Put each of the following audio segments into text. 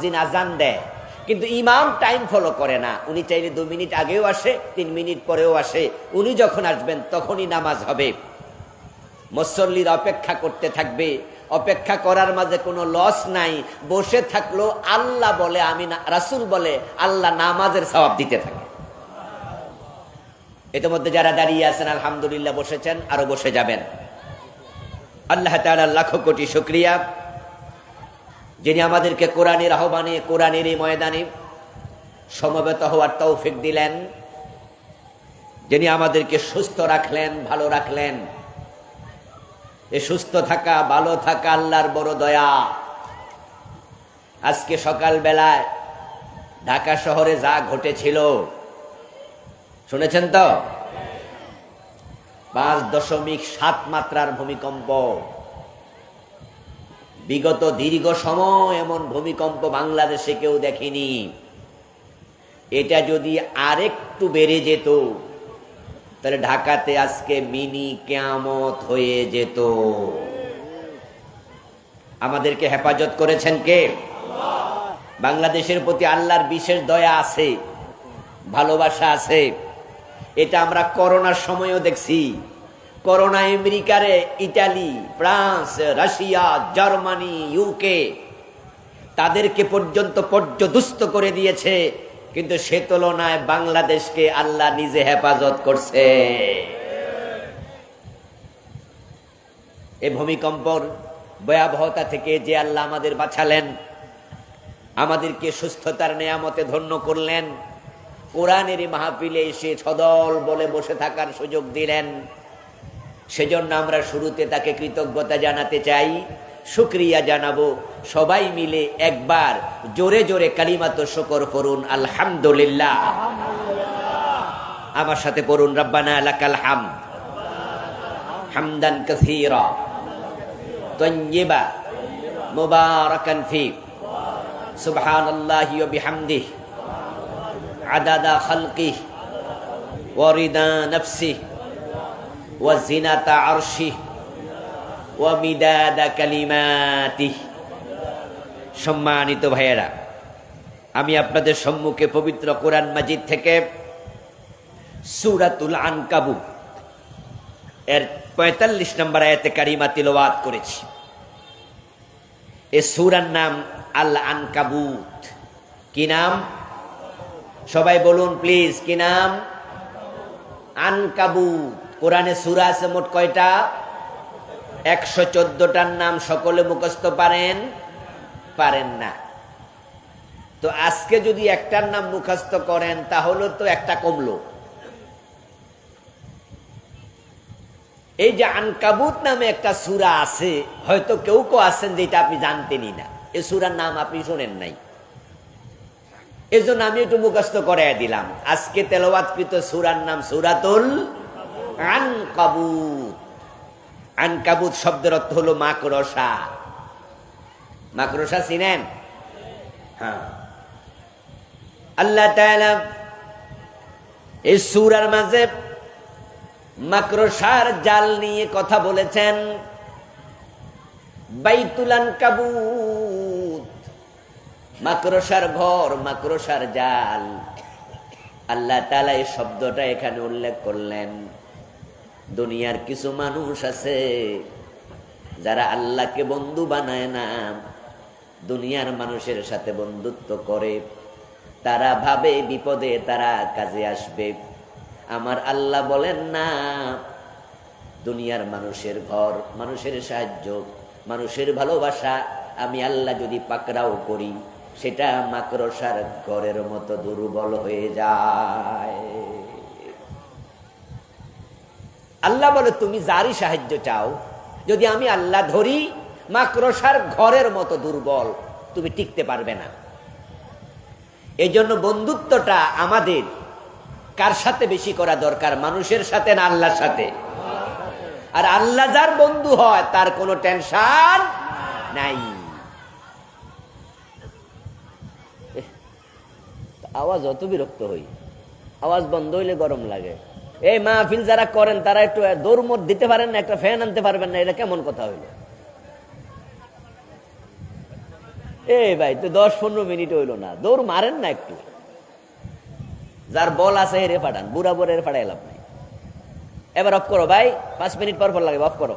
মোয়াজ্জিন আজান দেয়। কিন্তু ইমাম টাইম ফলো করে না। উনি চাইলে দু মিনিট আগেও আসে, তিন মিনিট পরেও আসে। উনি যখন আসবেন, তখনই নামাজ হবে। মুসল্লির অপেক্ষা করতে থাকবে। অপেক্ষা করার মাঝে কোনো লস নাই। বসে থাকল আল্লাহ বলে আমি রাসুল বলে, আল্লাহ নামাজের সবাব দিতে থাকে। ইতিমধ্যে যারা দাঁড়িয়ে আছেন, আলহামদুলিল্লাহ, বসেছেন, আরও বসে যাবেন। আল্লাহ তাআলার লাখো কোটি শুক্রিয়া। যিনি আমাদেরকে কোরআনের আহ্বানে, কোরআনের এই ময়দানে সমবেত হওয়ার তৌফিক দিলেন, যিনি আমাদেরকে সুস্থ রাখলেন, ভালো রাখলেন। এ সুস্থ থাকা, ভালো থাকা আল্লাহর বড় দয়া। আজকে সকাল বেলায় ঢাকা শহরে যা ঘটেছিল, শুনেছেন তো? পাঁচ দশমিক সাত মাত্রার ভূমিকম্প। বিগত দীর্ঘ সময় এমন ভূমিকম্প বাংলাদেশে কেউ দেখেনি। এটা যদি আরেকটু বেড়ে যেত, তাহলে ঢাকাতে আজকে মিনি কেয়ামত হয়ে যেত। আমাদেরকে হেফাজত করেছেন কে? বাংলাদেশের প্রতি আল্লাহর বিশেষ দয়া আছে, ভালোবাসা আছে। এটা আমরা করোনার সময়ও দেখছি। Corona আমেরিকারে Italy, France, Russia, Germany UK তাদেরকে পর্যন্ত পর্যদুস্ত করে দিয়েছে, কিন্তু সে তুলনায় বাংলাদেশকে আল্লাহ নিজে হেফাজত করছে। এই ভূমিকম্পর ভয়াবহতা থেকে যে আল্লাহ আমাদের বাঁচালেন, আমাদেরকে সুস্থতার নেয়ামতে ধন্য করলেন, কোরআনের মাহফিলে এসে সদল বলে বসে থাকার সুযোগ দিলেন সেজন্য আমরা শুরুতে তাকে কৃতজ্ঞতা জানাতে চাই, শুক্রিয়া জানাব। সবাই মিলে একবার জোরে জোরে কালিমাত শকর করুন, আলহামদুলিল্লাহ। আমার সাথে পড়ুন, রব্বানা লাকাল হাম হামদান কাসীরা তয়্যিবা মুবারাকান ফি সুবহানাল্লাহি ওয়া বিহামদিহি আদাদা খালকিহি ওয়া রিদা নাফসিহি ওয়া জিনাতা আরশিহি ওয়া সম্মানিত ভাইয়েরা, আমি আপনাদের সম্মুখে পবিত্র কোরআন মাজিদ থেকে সুরাতুল আনকাবু এর পঁয়তাল্লিশ নম্বর আয়াতে কারিমা তিলওয়াত করেছি। এ সুরার নাম আল আনকাবুত। কি নাম? সবাই বলুন, প্লিজ, কি নাম? আনকাবুত। কোরআনে সুরা আছে মোট কয়টা? একশো চোদ্দটার নাম সকলে মুখস্থ পারেন? পারেন না। তো আজকে যদি একটার নাম মুখস্থ করেন, তাহলে তো একটা কমলো। এই যে আনকাবুত নামে একটা সুরা আছে, হয়তো কেউ কেউ আছেন যেটা আপনি জানতেনই না। এই সুরার নাম আপনি শোনেন নাই। এই জন্য আমি একটু মুখস্থ করাই দিলাম। আজকে তেলবাদকৃত সুরার নাম সুরাতুল আনকাবুত শব্দের অর্থ হলো মাকড়সা। মাকড়সা চিনেন? হ্যাঁ। আল্লাহ এই মাঝে মাকড়সার জাল নিয়ে কথা বলেছেন। বাইতুলান কাবুত মাকড়সার ঘর, মাকড়সার জাল। আল্লাহ তালা এই শব্দটা এখানে উল্লেখ করলেন। দুনিয়ার কিছু মানুষ আছে যারা আল্লাহকে বন্ধু বানায় না। দুনিয়ার মানুষের সাথে বন্ধুত্ব করে। তারা ভাবে বিপদে তারা কাজে আসবে। আমার আল্লাহ বলেন না, দুনিয়ার মানুষের ঘর, মানুষের সাহায্য, মানুষের ভালোবাসা আমি আল্লাহ যদি পাকড়াও করি, সেটা মাকড়সার ঘরের মতো দুর্বল হয়ে যায়। আল্লাহ বলে, তুমি যারই সাহায্য চাও, যদি আমি আল্লাহ ধরি, মাকড়সার ঘরের মতো দুর্বল, তুমি টিকতে পারবে না। এই জন্য বন্ধুত্বটা আমাদের কার সাথে বেশি করা দরকার, মানুষের সাথে না আল্লাহর সাথে? আর আল্লাহ যার বন্ধু হয়, তার কোনো টেনশন নাই। আওয়াজ অত বিরক্ত হই, আওয়াজ বন্ধ হইলে গরম লাগে। এই মাহফিল যারা করেন, তারা একটু দৌড়মোট দিতে পারেন না, একটা ফ্যান আনতে পারবেন না, এটা কেমন কথা হইল? এই ভাই, তো দশ পনেরো মিনিট হইল না, দৌড় মারেন না একটু। যার বল আছে হেরে পাঠান, বুড়া বুড়া হেরে পাঠাই লাভ নাই। এবার অফ করো ভাই, পাঁচ মিনিট পর পর লাগে অফ করো।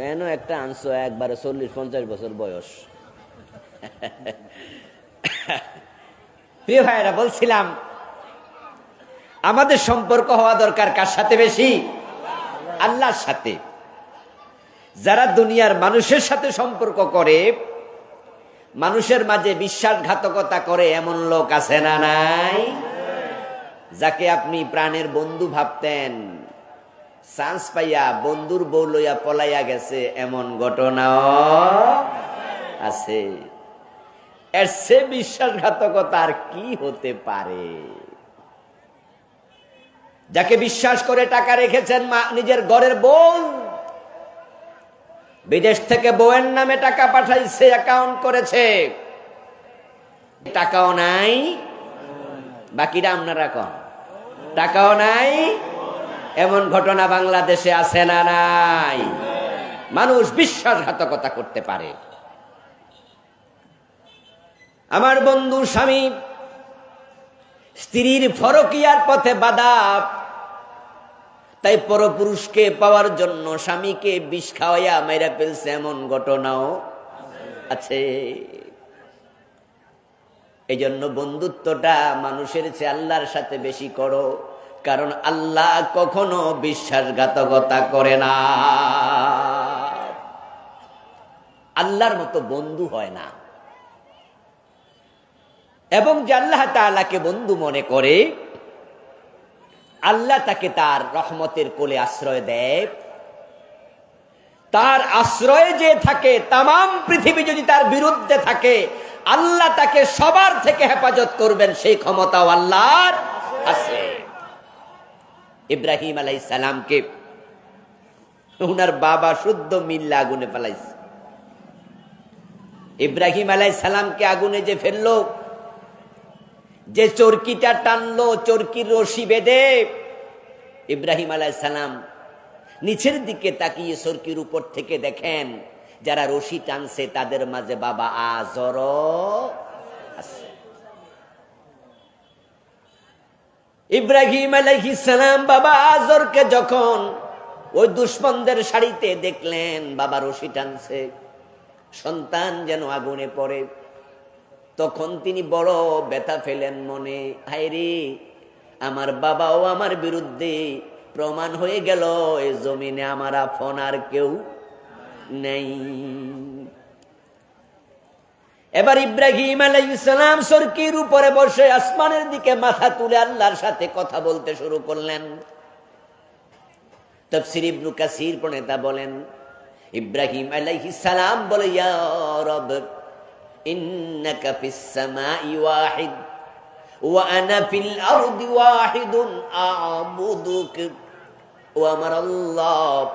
ফ্যানও একটা আনছো একবারে চল্লিশ, পঞ্চাশ বছর বয়স? প্রিয় ভাইরা বলছিলাম, আমাদের সম্পর্ক হওয়া দরকার কার সাথে বেশি? আল্লাহর সাথে। যারা দুনিয়ার মানুষের সাথে সম্পর্ক করে, মানুষের মাঝে বিশ্বাসঘাতকতা করে, এমন লোক আছে না নাই? যাকে আপনি প্রাণের বন্ধু ভাবতেন। চান্স পাইয়া বন্ধুর বউ লইয়া পলাইয়া গেছে, এমন ঘটনাও আছে। এর সে বিশ্বাসঘাতকতা আর কি হতে পারে? যাকে বিশ্বাস করে টাকা রেখেছেন মা, নিজের ঘরের বোন বিদেশ থেকে বউয়ের নামে টাকা পাঠাইছে অ্যাকাউন্ট করেছে। টাকাও নাই বাকিটা আপনারা কন? টাকাও নাই এমন ঘটনা বাংলাদেশে আছে না নাই? মানুষ বিশ্বাসঘাতকতা করতে পারে। আমার বন্ধু স্বামী স্ত্রীর ফরকিয়ার পথে বাধা, তাই পরপুরুষকে পাওয়ার জন্য স্বামীকে বিষ খাওয়াইয়া মেরা ফেলছে এমন ঘটনাও আছে। এই জন্য বন্ধুত্বটা মানুষের চেয়ে আল্লাহর সাথে বেশি করো। কারণ আল্লাহ কখনো বিশ্বাসঘাতকতা করে না। আল্লাহর মতো বন্ধু হয় না। এবং যে আল্লাহ তাআলাকে বন্ধু মনে করে, আল্লাহ তাকে তার রহমতের কোলে আশ্রয় দেয়। তার আশ্রয়ে যে থাকে তাম পৃথিবী যদি তার বিরুদ্ধে থাকে, আল্লাহ তাকে সবার থেকে হেফাজত করবেন সেই ক্ষমতাও আল্লাহর আছে। ইব্রাহিম আলাই সালামকে। উনার বাবা শুদ্ধ মিল্লা আগুনে ফেলাইছে। ইব্রাহিম আলাই সালামকে আগুনে যে ফেলল, যে চরকিটা টানলো, চরকির রশি বেঁধে, ইব্রাহিম আলাই সালাম নিচের দিকে তাকিয়ে চরকির উপর থেকে দেখেন, যারা রশি টানছে তাদের মাঝে বাবা আজর আছে ইব্রাহিম সালাম বাবা আজরকে যখন ওই দুশ্মনদের শাড়িতে দেখলেন, বাবা রশি টানছে, সন্তান যেন আগুনে পড়ে, তখন তিনি বড় ব্যথা ফেলেন মনে। হায়রে আমার বাবাও আমার বিরুদ্ধে প্রমাণ হয়ে গেল এই জমিনে আমার আফন আর কেউ নেই। এবার ইব্রাহিম আলাইসালাম সরকির উপরে বসে আসমানের দিকে মাথা তুলে আল্লাহর সাথে কথা বলতে শুরু করলেন। তফসির ইবনু কাসির প্রণেতা বলেন, ইব্রাহিম আলাইহিস বলে, ইয়া রব, ইন্নাকা ফিস সামাই ওয়াহিদ ও আমার আল্লাহ